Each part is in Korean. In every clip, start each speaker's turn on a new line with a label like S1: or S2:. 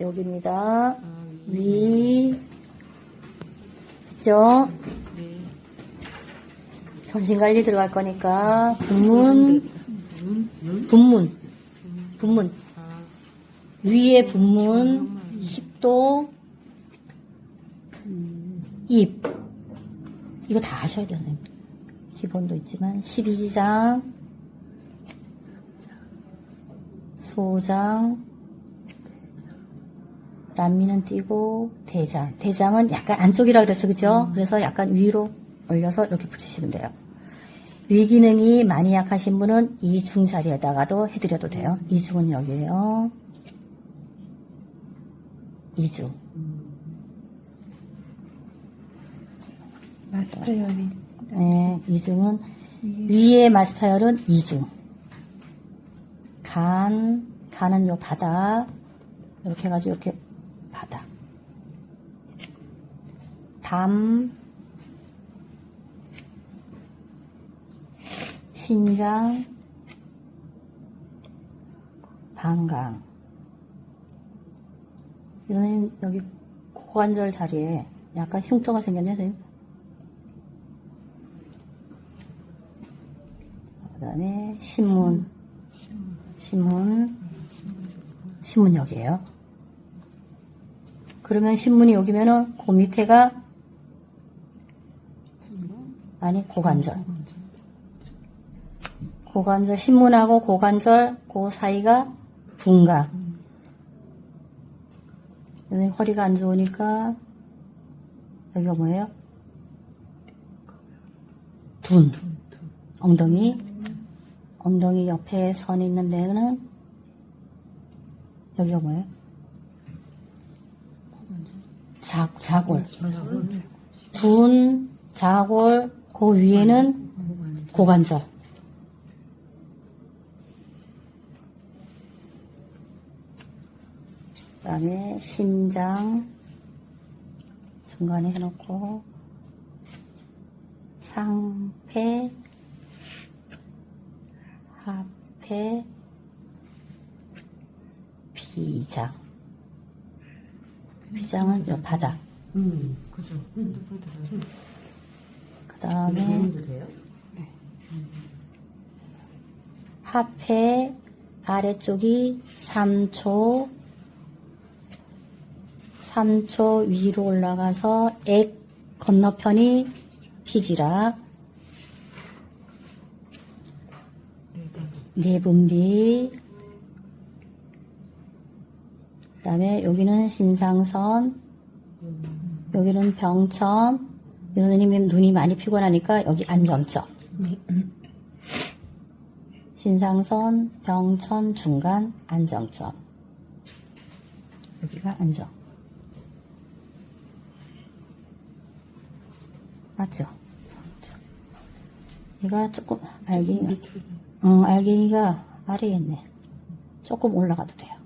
S1: 여기입니다.
S2: 아,
S1: 위, 그죠?
S2: 네.
S1: 전신관리 들어갈 거니까, 분문, 분문, 분문.
S2: 아,
S1: 위에 분문, 10도, 입. 이거 다 하셔야 돼요, 선생님. 기본도 있지만, 12지장, 소장, 란미는 띄고, 대장. 대장은 약간 안쪽이라 그랬어, 그죠? 그래서 약간 위로 올려서 이렇게 붙이시면 돼요. 위기능이 많이 약하신 분은 이중 자리에다가도 해드려도 돼요. 이중은 여기에요. 이중.
S3: 마스터 열이
S1: 네, 이중은 위에 마스터열은 이중. 간, 간은 요 바닥. 이렇게 해가지고 이렇게 바닥. 담, 신장, 방광. 선생님, 여기 고관절 자리에 약간 흉터가 생겼네요, 선생님. 그 다음에 신문. 신문. 신문 여기에요. 그러면 신문이 여기면은 그 밑에가 아니 고관절. 고관절 신문하고 고관절 그 사이가. 선생님 허리가 안 좋으니까 여기가 뭐예요? 둔. 엉덩이. 엉덩이 옆에 선 있는 데는 여기가 뭐예요? 자, 자골. 둔, 자골, 그 위에는 고관절. 그 다음에 심장 중간에 해놓고 상패 하패 비장 비장은 요 바닥
S2: 음, 그죠. 음, 또 보여드려요.
S1: 그 다음에
S2: 돼요?
S1: 하패 아래쪽이 3초 3초 위로 올라가서 액 건너편이 피지락 내분비 그 다음에 여기는 신상선 여기는 병천 이 선생님이 눈이 많이 피곤하니까 여기 안정점 신상선 병천 중간 안정점 여기가 안정 맞죠? 얘가 조금 알갱이가 응, 알갱이가 아래에 있네. 조금 올라가도 돼요.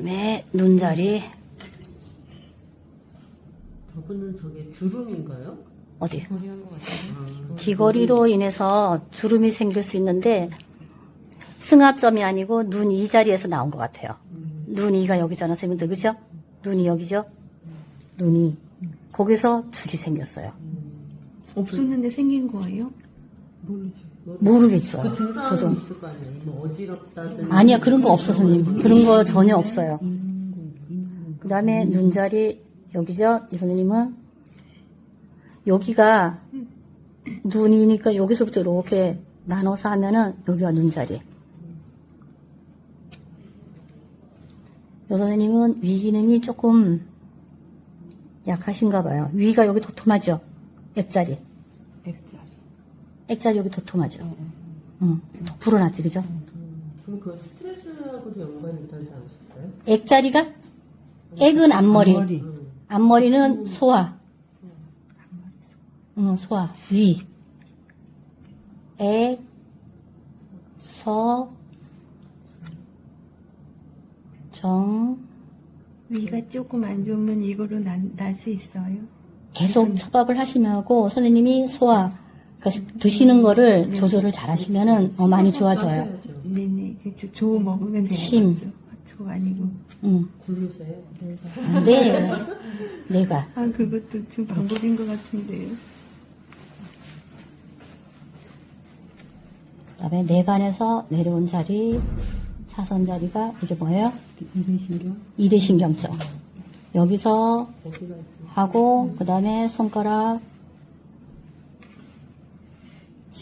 S1: 다음에 눈자리
S2: 저분은 저게 주름인가요?
S1: 어디?
S3: 머리한 것 같아요.
S2: 아,
S1: 귀걸이로 인해서 주름이 생길 수 있는데 승합점이 아니고 눈 이 자리에서 나온 것 같아요. 눈 이가 여기잖아, 선생님들 그죠? 눈이 여기죠? 눈이 거기서 줄이 생겼어요.
S3: 없었는데 생긴 거예요?
S2: 모르지. 모르-
S1: 모르겠죠.
S2: 그 증상은
S1: 저도.
S2: 있을 거 아니에요. 뭐 어지럽다든지.
S1: 아니야, 그런 거 없어, 선생님. 그런 거 전혀 없어요. 그 다음에 눈자리, 여기죠? 이 선생님은. 여기가 눈이니까 여기서부터 이렇게 나눠서 하면은 여기가 눈자리. 여 선생님은 위 기능이 조금 약하신가 봐요. 위가 여기 도톰하죠? 액자리.
S3: 액자리
S1: 여기 도톰하죠? 응. 불어났지, 그죠?
S2: 그럼 그 스트레스하고도 연관이 있다지 않으셨어요?
S1: 액자리가? 액은 앞머리.
S3: 앞머리.
S2: 음.
S1: 앞머리는 소화. 응, 소화. 위. 액, 서, 정.
S3: 위가 조금 안 좋으면 이거로 날 수 있어요?
S1: 계속 처밥을 하시면 하고, 선생님이 소화. 그러니까 드시는 거를 조절을 잘 하시면은 어, 많이 좋아져요.
S3: 네네. 그조 먹으면 되는
S1: 침.
S3: 거죠. 조 아니고.
S1: 응.
S2: 굴르세요.
S1: 네. 내가.
S3: 아, 그것도 좀 방법인 것 같은데요.
S1: 그다음에 내관에서 내려온 자리, 사선 자리가 이게 뭐예요?
S2: 이대신경?
S1: 이대신경점. 여기서? 하고 그다음에 손가락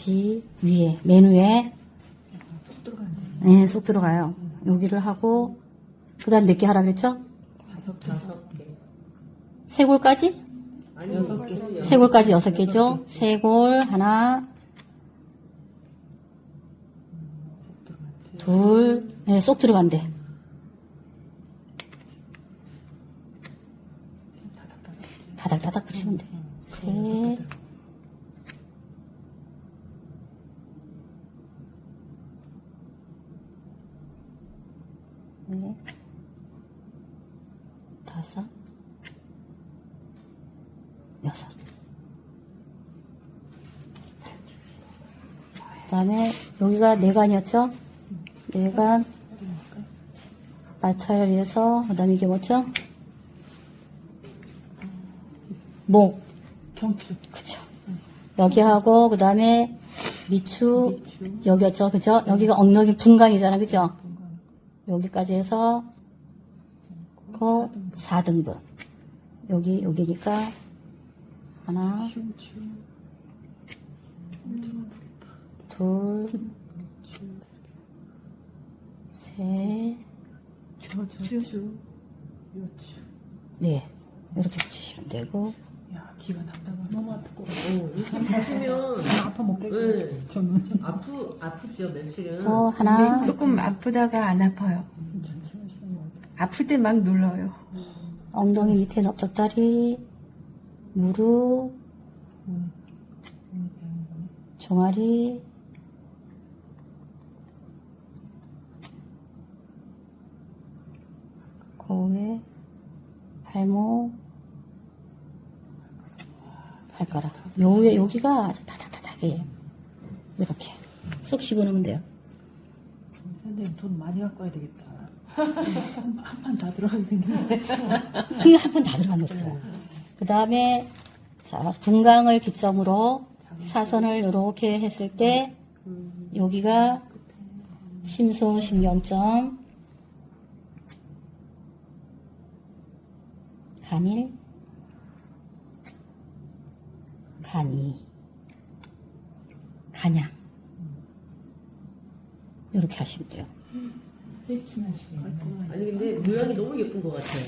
S1: 지 위에 맨 위에 네, 쏙 들어가요. 여기를 하고 그다음 몇 개 하라 그랬죠?
S2: 다섯 개.
S1: 세 골까지?
S2: 아니, 여섯 개.
S1: 세 골까지 여섯 개죠? 세 골 하나 둘, 네, 쏙 들어간대. 다닥다닥 붙이면 돼. 셋, 넷, 다섯, 여섯. 그 다음에 여기가 내관이었죠? 내관, 마찰에서, 그 다음에 이게 뭐죠? 목.
S2: 경추.
S1: 그쵸. 여기 하고, 그 다음에 미추, 여기였죠. 그죠? 여기가 엉덩이 분강이잖아. 그죠? 여기까지 해서, 그 4등분. 여기, 여기니까, 하나, 둘, 셋,
S2: 저추. 요추.
S1: 네. 이렇게 붙이시면 되고,
S4: 야, 기가 답답하 너무 아프고.
S2: 어, 이렇게 보시면.
S4: 아파 못 겠고
S2: 네.
S4: 저는
S2: 아프, 아프죠, 며칠은.
S1: 또 하나,
S3: 조금 아프다가 안 아파요.
S4: 것 같아요.
S3: 아플 때 막 눌러요.
S1: 엉덩이 밑에 넓적다리, 무릎,
S4: 음, 음, 음.
S1: 종아리, 거위에 발목, 발가락. 요 위에 여기가 아주 다다다닥해. 이렇게 쏙 집어넣으면 돼요.
S4: 선생님 돈 많이 갖고 와야 되겠다. 한 판 다 들어가야 되는데.
S1: 그게 한번다 들어간 거죠. 그 다음에, 자, 분강을 기점으로 사선을 이렇게 했을 때, 여기가 심소신경점, 간일, 간이, 간양. 이렇게 하시면 돼요.
S4: 하시네.
S2: 아니, 근데 모양이 너무 예쁜 것 같아요.